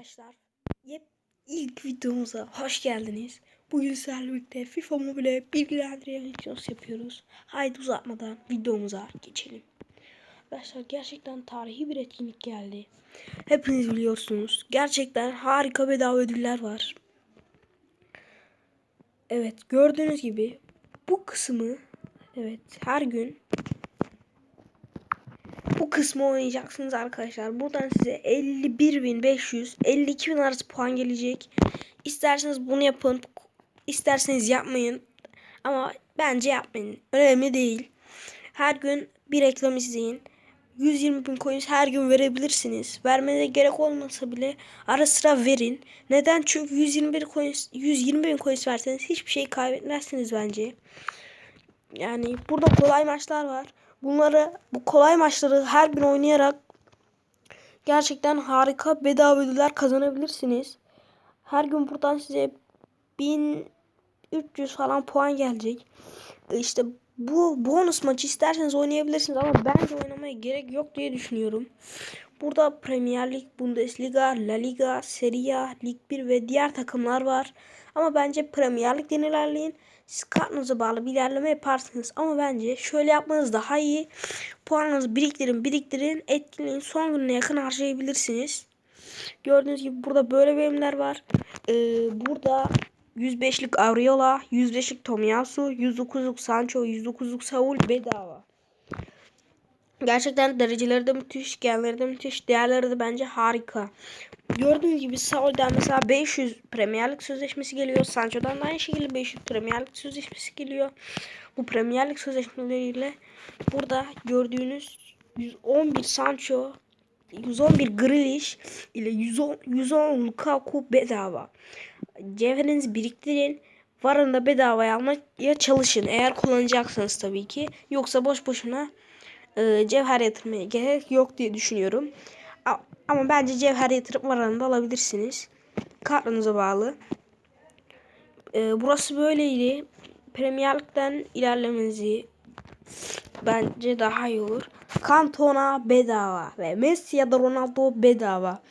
arkadaşlar. Yep, ilk videomuza hoş geldiniz. Bugün sizlerle birlikte FIFA Mobile bilgilendirme videosu yapıyoruz. Haydi uzatmadan videomuza geçelim. Arkadaşlar gerçekten tarihi bir etkinlik geldi. Hepiniz biliyorsunuz. Gerçekten harika bedava ödüller var. Evet gördüğünüz gibi bu kısmı evet her gün bu kısmı oynayacaksınız arkadaşlar. Buradan size 51.500 52.000 arası puan gelecek. İsterseniz bunu yapın. isterseniz yapmayın. Ama bence yapmayın. Önemli değil. Her gün bir reklam izleyin. 120 bin coins her gün verebilirsiniz. Vermenize gerek olmasa bile ara sıra verin. Neden? Çünkü 121 coins, 120 bin coins verseniz hiçbir şey kaybetmezsiniz bence. Yani burada kolay maçlar var. Bunları bu kolay maçları her gün oynayarak gerçekten harika bedava ödüller kazanabilirsiniz. Her gün buradan size 1300 falan puan gelecek. İşte bu bonus maçı isterseniz oynayabilirsiniz ama bence oynamaya gerek yok diye düşünüyorum. Burada Premier Lig, Bundesliga, La Liga, Serie A, Lig 1 ve diğer takımlar var. Ama bence Premier Lig'den ilerleyin. Siz kartınıza bağlı bir ilerleme yaparsınız. Ama bence şöyle yapmanız daha iyi. Puanınızı biriktirin biriktirin. Etkinliğin son gününe yakın harcayabilirsiniz. Gördüğünüz gibi burada böyle bölümler var. Ee, burada 105'lik Auriola, 105'lik Tomiyasu, 109'luk Sancho, 109'luk Saul bedava. Gerçekten dereceleri de müthiş, genleri de müthiş, değerleri de bence harika. Gördüğünüz gibi Saul'den mesela 500 Premier Lig sözleşmesi geliyor. Sancho'dan da aynı şekilde 500 Premier Lig sözleşmesi geliyor. Bu Premier Lig sözleşmeleriyle burada gördüğünüz 111 Sancho, 111 Grealish ile 110, 110 Lukaku bedava. Cevherinizi biriktirin. Varın da bedavaya almaya çalışın. Eğer kullanacaksanız tabii ki. Yoksa boş boşuna e, cevher yatırmaya gerek yok diye düşünüyorum. Ama bence cevher yatırıp varanı da alabilirsiniz. Kartınıza bağlı. E, burası böyleydi. Premier Lig'den ilerlemenizi bence daha iyi olur. Cantona bedava ve Messi ya da Ronaldo bedava.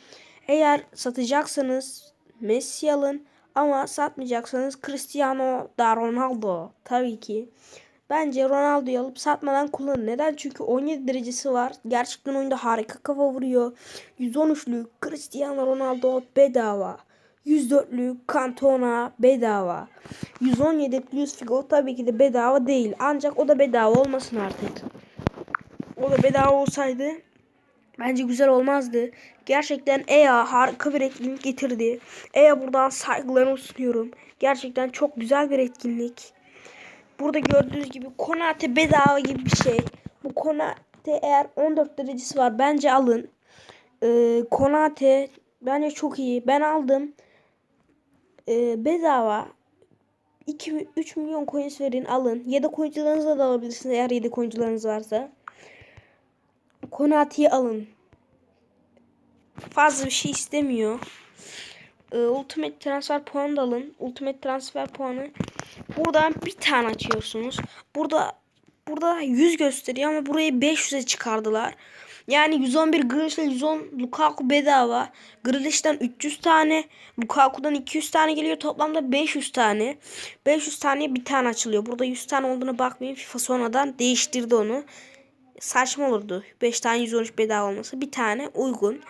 Eğer satacaksanız Messi alın ama satmayacaksanız Cristiano da Ronaldo tabii ki. Bence Ronaldo'yu alıp satmadan kullanın. Neden? Çünkü 17 derecesi var. Gerçekten oyunda harika kafa vuruyor. 113'lü Cristiano Ronaldo bedava. 104'lü Cantona bedava. 117 Luis Figo tabii ki de bedava değil. Ancak o da bedava olmasın artık. O da bedava olsaydı bence güzel olmazdı. Gerçekten EA harika bir etkinlik getirdi. EA buradan saygılarımı sunuyorum. Gerçekten çok güzel bir etkinlik. Burada gördüğünüz gibi Konate bedava gibi bir şey. Bu Konate eğer 14 derecesi var bence alın. Ee, Konate bence çok iyi. Ben aldım. Ee, bedava 2 3 milyon coins verin alın. Yedek oyuncularınızla da alabilirsiniz eğer yedek oyuncularınız varsa. Konate'yi alın. Fazla bir şey istemiyor. Ee, Ultimate transfer puanı da alın. Ultimate transfer puanı Buradan bir tane açıyorsunuz. Burada burada 100 gösteriyor ama burayı 500'e çıkardılar. Yani 111 Grealish 110 Lukaku bedava. Grealish'ten 300 tane, Lukaku'dan 200 tane geliyor. Toplamda 500 tane. 500 tane bir tane açılıyor. Burada 100 tane olduğuna bakmayın. FIFA sonradan değiştirdi onu. Saçma olurdu. 5 tane 113 bedava olması. Bir tane uygun.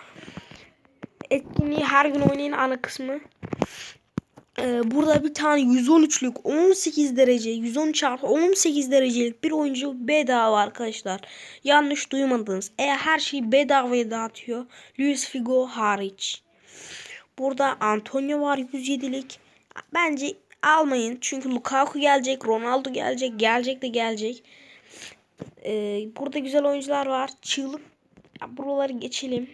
Etkinliği her gün oynayın ana kısmı. Ee, burada bir tane 113'lük 18 derece 113 artı 18 derecelik bir oyuncu bedava arkadaşlar. Yanlış duymadınız. Eğer her şeyi bedavaya dağıtıyor. Luis Figo hariç. Burada Antonio var 107'lik. Bence almayın. Çünkü Lukaku gelecek. Ronaldo gelecek. Gelecek de gelecek. Ee, burada güzel oyuncular var. Çığlık. Buraları geçelim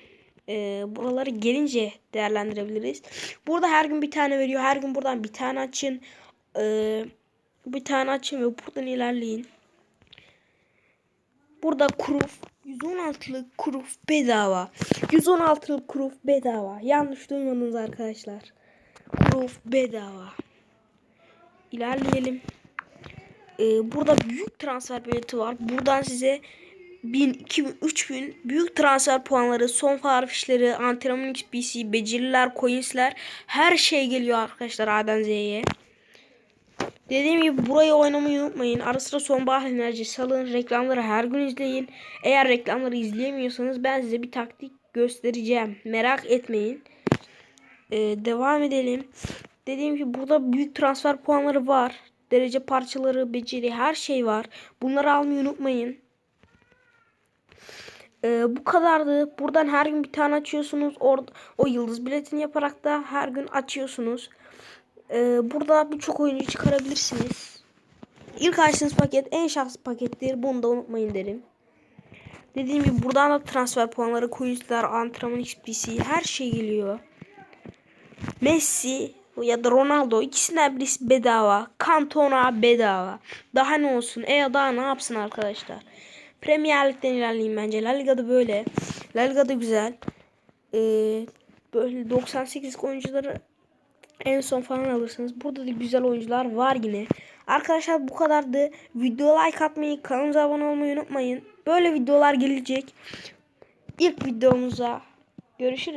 e, buraları gelince değerlendirebiliriz. Burada her gün bir tane veriyor. Her gün buradan bir tane açın. E, bir tane açın ve buradan ilerleyin. Burada kuruf 116'lık kuruf bedava. 116'lık kuruf bedava. Yanlış duymadınız arkadaşlar. Kuruf bedava. İlerleyelim. Ee, burada büyük transfer bileti var. Buradan size 1000, 2000, 3000 büyük transfer puanları, son far fişleri, antrenman XP'si, beceriler, coinsler her şey geliyor arkadaşlar A'dan Z'ye. Dediğim gibi burayı oynamayı unutmayın. Ara sıra sonbahar enerjisi salın. Reklamları her gün izleyin. Eğer reklamları izleyemiyorsanız ben size bir taktik göstereceğim. Merak etmeyin. Ee, devam edelim. Dediğim gibi burada büyük transfer puanları var. Derece parçaları, beceri her şey var. Bunları almayı unutmayın. Ee, bu kadardı. Buradan her gün bir tane açıyorsunuz. Orada o yıldız biletini yaparak da her gün açıyorsunuz. Ee, burada birçok oyuncu çıkarabilirsiniz. İlk açtığınız paket en şanslı pakettir. Bunu da unutmayın derim. Dediğim gibi buradan da transfer puanları, coinsler, antrenman XP'si her şey geliyor. Messi ya da Ronaldo ikisinden birisi bedava. Cantona bedava. Daha ne olsun? E daha ne yapsın arkadaşlar? Premier Lig'den ilerleyeyim bence. La Liga'da böyle. La Liga'da güzel. Ee, böyle 98 oyuncuları en son falan alırsınız. Burada da güzel oyuncular var yine. Arkadaşlar bu kadardı. Video like atmayı, kanalımıza abone olmayı unutmayın. Böyle videolar gelecek. İlk videomuza görüşürüz.